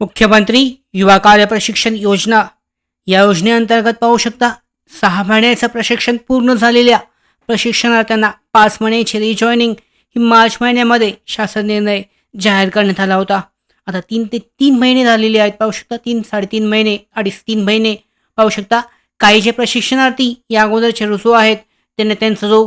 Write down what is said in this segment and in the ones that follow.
मुख्यमंत्री युवा कार्य प्रशिक्षण योजना. या योजनेअंतर्गत पाहू शकता सहा महिन्याचं प्रशिक्षण पूर्ण झालेल्या प्रशिक्षणार्थ्यांना पाच महिन्याची रिजॉईनिंग ही मार्च महिन्यामध्ये शासन निर्णय जाहीर करण्यात आला होता. आता तीन ते तीन महिने झालेले आहेत पाहू शकता तीन साडेतीन महिने अडीच तीन महिने. पाहू शकता काही जे प्रशिक्षणार्थी या अगोदरचे रुजू आहेत त्यांना त्यांचा जो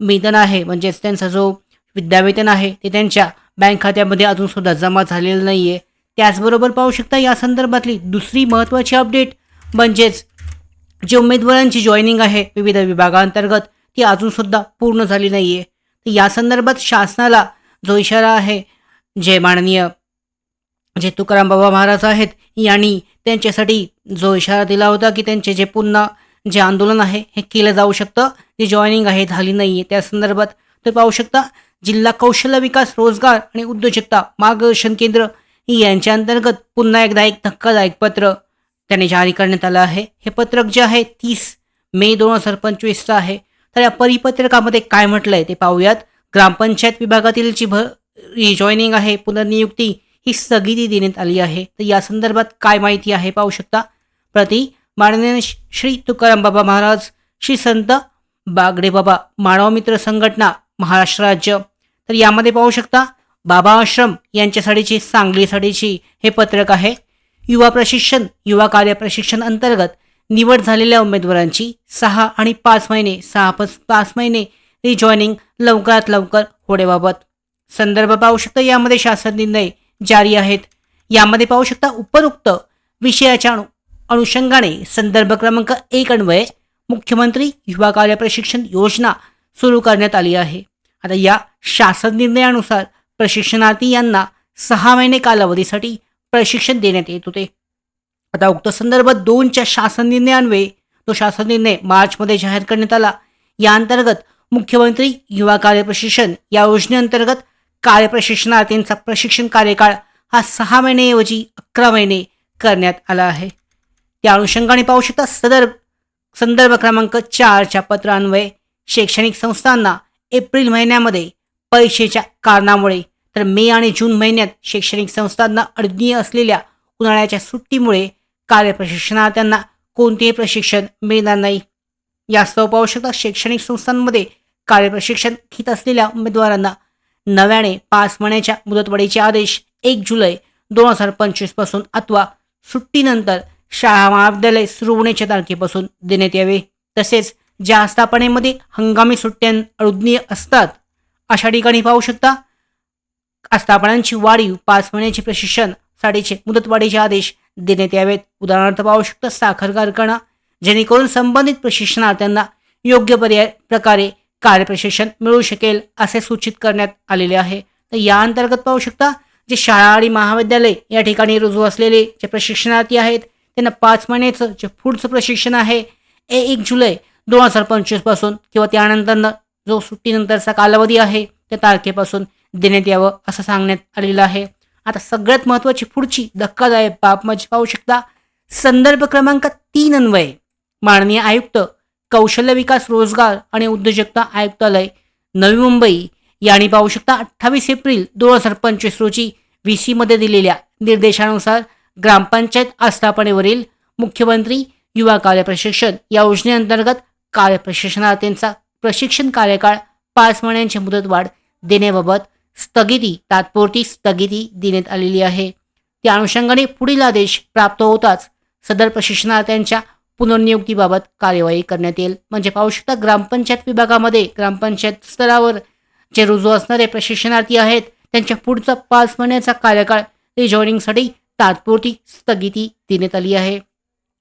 वेतन आहे म्हणजेच त्यांचा जो विद्यावेतन आहे ते त्यांच्या बँक खात्यामध्ये अजूनसुद्धा जमा झालेलं नाही आहे त्याचबरोबर पाहू शकता या संदर्भातली दुसरी महत्त्वाची अपडेट म्हणजेच जे उमेदवारांची जॉईनिंग आहे विविध विभागांतर्गत ती अजूनसुद्धा पूर्ण झाली नाही आहे तर या संदर्भात शासनाला जो इशारा आहे जे माननीय जे तुकाराम बाबा महाराज आहेत यांनी त्यांच्यासाठी जो इशारा दिला होता की त्यांचे जे पुन्हा जे आंदोलन आहे हे केलं जाऊ शकतं जे जॉईनिंग आहे झाली नाही आहे त्या संदर्भात तर पाहू शकता जिल्हा कौशल्य विकास रोजगार आणि उद्योजकता मार्गदर्शन केंद्र यांच्या अंतर्गत पुन्हा एकदा एक धक्कादायक पत्र त्याने जारी करण्यात आलं आहे. हे पत्रक जे आहे तीस मे दोन हजार पंचवीसचं आहे. तर या परिपत्रकामध्ये काय म्हटलंय ते पाहूयात. ग्रामपंचायत विभागातील जी भ जॉईनिंग आहे पुनर्नियुक्ती ही स्थगिती देण्यात आली आहे. तर या संदर्भात काय माहिती आहे पाहू शकता. प्रति माननीय श्री तुकाराम बाबा महाराज श्री संत बागडे बाबा मानव मित्र संघटना महाराष्ट्र राज्य. तर यामध्ये पाहू शकता बाबा आश्रम यांच्यासाठीची सांगलीसाठीची हे पत्रक आहे. युवा प्रशिक्षण युवा कार्य प्रशिक्षण अंतर्गत निवड झालेल्या उमेदवारांची सहा आणि पाच महिने सहा पाच पाच महिने रिजॉईनिंग लवकरात लवकर होण्याबाबत. संदर्भ पाहू शकता यामध्ये शासन निर्णय जारी आहेत. यामध्ये पाहू शकता उपरोक्त विषयाच्या अनु अनुषंगाने संदर्भ क्रमांक एक अन्वये मुख्यमंत्री युवा कार्य प्रशिक्षण योजना सुरू करण्यात आली आहे. आता या शासन निर्णयानुसार प्रशिक्षणार्थी यांना सहा महिने कालावधीसाठी प्रशिक्षण देण्यात येत होते. आता उक्त संदर्भ दोनच्या शासन निर्णयान्वये तो शासन निर्णय मार्चमध्ये जाहीर करण्यात आला. या अंतर्गत मुख्यमंत्री युवा कार्य प्रशिक्षण या योजनेअंतर्गत कार्यप्रशिक्षणार्थींचा प्रशिक्षण कार्यकाळ हा सहा महिनेऐवजी अकरा महिने करण्यात आला आहे. त्या अनुषंगाने पाहू शकता सदर संदर्भ क्रमांक चारच्या पत्रान्वये शैक्षणिक संस्थांना एप्रिल महिन्यामध्ये परीक्षेच्या कारणामुळे. तर मे आणि जून महिन्यात शैक्षणिक संस्थांना अडनीय असलेल्या उन्हाळ्याच्या सुट्टीमुळे कार्यप्रशिक्षणार्थ्यांना कोणतेही प्रशिक्षण मिळणार नाही. यास्तव पाहू शकता शैक्षणिक संस्थांमध्ये कार्यप्रशिक्षण घेत असलेल्या उमेदवारांना नव्याने पाच महिन्याच्या मुदतवाढीचे आदेश एक जुलै दोन हजार पंचवीसपासून अथवा सुट्टीनंतर शाळा महाविद्यालय सुरू होण्याच्या तारखेपासून देण्यात यावे. तसेच ज्या आस्थापनेमध्ये हंगामी सुट्ट्यां अनुज्ञेय असतात अशा ठिकाणी पाहू शकता. आस्थापनांची वाढीव पाच महिन्याचे प्रशिक्षण साठीचे मुदतवाढीचे आदेश देण्यात यावेत. उदाहरणार्थ पाहू शकता साखर कारखाना जेणेकरून संबंधित प्रशिक्षणार्थ्यांना योग्य पर्याय प्रकारे कार्यप्रशिक्षण मिळू शकेल असे सूचित करण्यात आलेले आहे. तर या अंतर्गत पाहू शकता जे शाळा आणि महाविद्यालय या ठिकाणी रुजू असलेले जे प्रशिक्षणार्थी आहेत त्यांना पाच महिन्याचं जे पुढचं प्रशिक्षण आहे ए एक जुलै दोन हजार पंचवीसपासून किंवा त्यानंतरनं जो सुट्टीनंतरचा कालावधी आहे त्या तारखेपासून देण्यात यावं असं सांगण्यात आलेलं आहे. आता सगळ्यात महत्त्वाची पुढची धक्कादायक बाब म्हणजे पाहू शकता संदर्भ क्रमांक तीन अन्वये. माननीय आयुक्त कौशल्य विकास रोजगार आणि उद्योजकता आयुक्तालय नवी मुंबई. यांनी पाहू शकता अठ्ठावीस एप्रिल दोन हजार पंचवीस रोजी व्ही सीमध्ये दिलेल्या निर्देशानुसार ग्रामपंचायत आस्थापनेवरील मुख्यमंत्री युवा कार्यप्रशिक्षण या योजनेअंतर्गत कार्यप्रशिक्षणार्थींचा प्रशिक्षण कार्यकाळ पाच महिन्यांची मुदतवाढ देण्याबाबत स्थगिती तात्पुरती स्थगिती देण्यात आलेली आहे. त्या अनुषंगाने पुढील आदेश प्राप्त होताच सदर प्रशिक्षणार्थ्यांच्या पुनर्नियुक्तीबाबत कार्यवाही करण्यात येईल. म्हणजे पाहू शकता ग्रामपंचायत विभागामध्ये ग्रामपंचायत स्तरावर जे रुजू असणारे प्रशिक्षणार्थी आहेत त्यांच्या पुढचा पाच महिन्याचा कार्यकाळ रिजॉइनिंगसाठी तात्पुरती स्थगिती देण्यात आली आहे.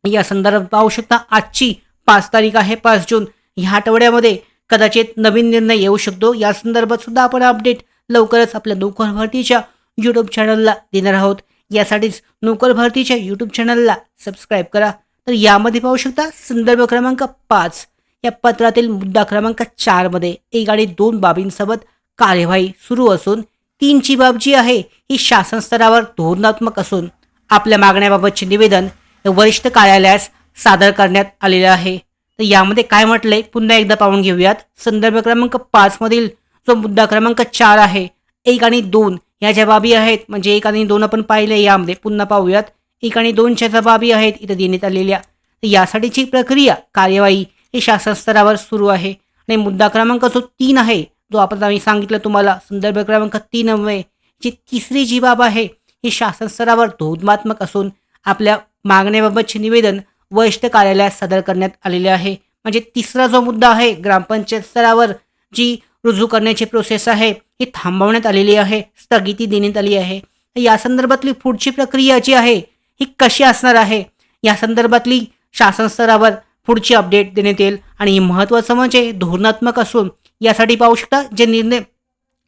या संदर्भात पाहू शकता आजची पाच तारीख आहे पाच जून. ह्या आठवड्यामध्ये कदाचित नवीन निर्णय येऊ शकतो. या संदर्भात सुद्धा आपण अपडेट लवकरच आपल्या नोकर भरतीच्या यूट्यूब चॅनलला देणार आहोत. यासाठीच नोकर भरतीच्या यूट्यूब चॅनलला सबस्क्राईब करा. तर यामध्ये पाहू शकता संदर्भ क्रमांक पाच. या पत्रातील मुद्दा क्रमांक चारमध्ये एक आणि दोन बाबींसोबत कार्यवाही सुरू असून तीनची बाब जी आहे ही शासन स्तरावर धोरणात्मक असून आपल्या मागण्याबाबतचे निवेदन वरिष्ठ कार्यालयास सादर करण्यात आलेलं आहे. तर यामध्ये काय म्हटलंय? पुन्हा एकदा पाहून घेऊयात. संदर्भ क्रमांक पाच मधील जो मुद्दा क्रमांक चार आहे एक आणि दोन या ज्या बाबी आहेत म्हणजे एक आणि दोन आपण पाहिले यामध्ये. पुन्हा पाहूयात. एक आणि दोनच्या ज्या बाबी आहेत इथं देण्यात आलेल्या. तर यासाठीची प्रक्रिया कार्यवाही ही शासन स्तरावर सुरू आहे. आणि मुद्दा क्रमांक जो तीन आहे जो आपण आम्ही सांगितलं तुम्हाला संदर्भ क्रमांक तीन नव्हे जी तिसरी जी बाब आहे ही शासन स्तरावर धोरणात्मक असून आपल्या मागण्याबाबतचे निवेदन वरिष्ठ कार्यालयात सादर करण्यात आलेले आहे. म्हणजे तिसरा जो मुद्दा आहे ग्रामपंचायत स्तरावर जी रुजू करण्याची प्रोसेस आहे ही थांबवण्यात आलेली आहे स्थगिती देण्यात आली आहे. या संदर्भातली पुढची प्रक्रिया जी आहे ही कशी असणार आहे? या संदर्भातली शासन स्तरावर पुढची अपडेट देण्यात येईल. आणि महत्त्वाचं म्हणजे धोरणात्मक असून यासाठी पाहू शकता जे निर्णय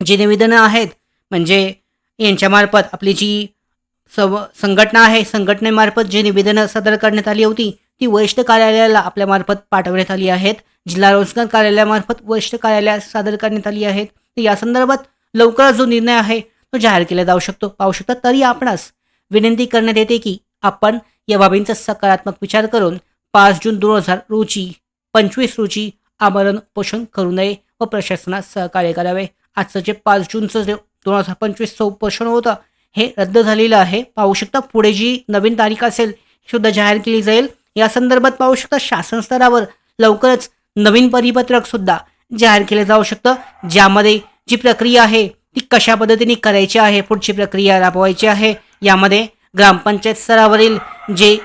जे निवेदनं आहेत म्हणजे यांच्यामार्फत आपली जी सव संघटना आहे. संघटनेमार्फत जी निवेदनं सादर करण्यात आली होती ती वरिष्ठ कार्यालयाला आपल्यामार्फत पाठवण्यात आली आहेत. जिल्हा रोजगार कार्यालयामार्फत वरिष्ठ कार्यालयात सादर करण्यात आली आहेत. तर या संदर्भात लवकरच जो निर्णय आहे तो जाहीर केला जाऊ शकतो. पाहू शकता तरी आपणास विनंती करण्यात येते की आपण या बाबींचा सकारात्मक विचार करून पाच जून दोन हजार रोजी पंचवीस रोजी आमरण उपोषण करू नये व प्रशासनास सहकार्य करावे. आजचं जे पाच जूनचं जे दोन हजार पंचवीसचं उपोषण होतं हे रद्द झालेलं आहे. पाहू शकता पुढे जी नवीन तारीख असेल सुद्धा जाहीर केली जाईल. या संदर्भात पाहू शकता शासन स्तरावर लवकरच नवीन परिपत्रक सुद्धा जाहीर केलं जाऊ शकतं. ज्यामध्ये जी प्रक्रिया आहे ती कशा पद्धतीने करायची आहे पुढची प्रक्रिया राबवायची आहे यामध्ये ग्रामपंचायत स्तरावरील जे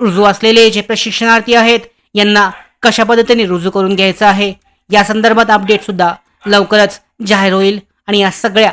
रुजू असलेले जे प्रशिक्षणार्थी आहेत यांना कशा पद्धतीने रुजू करून घ्यायचं आहे? या संदर्भात अपडेट सुद्धा लवकरच जाहीर होईल. आणि या सगळ्या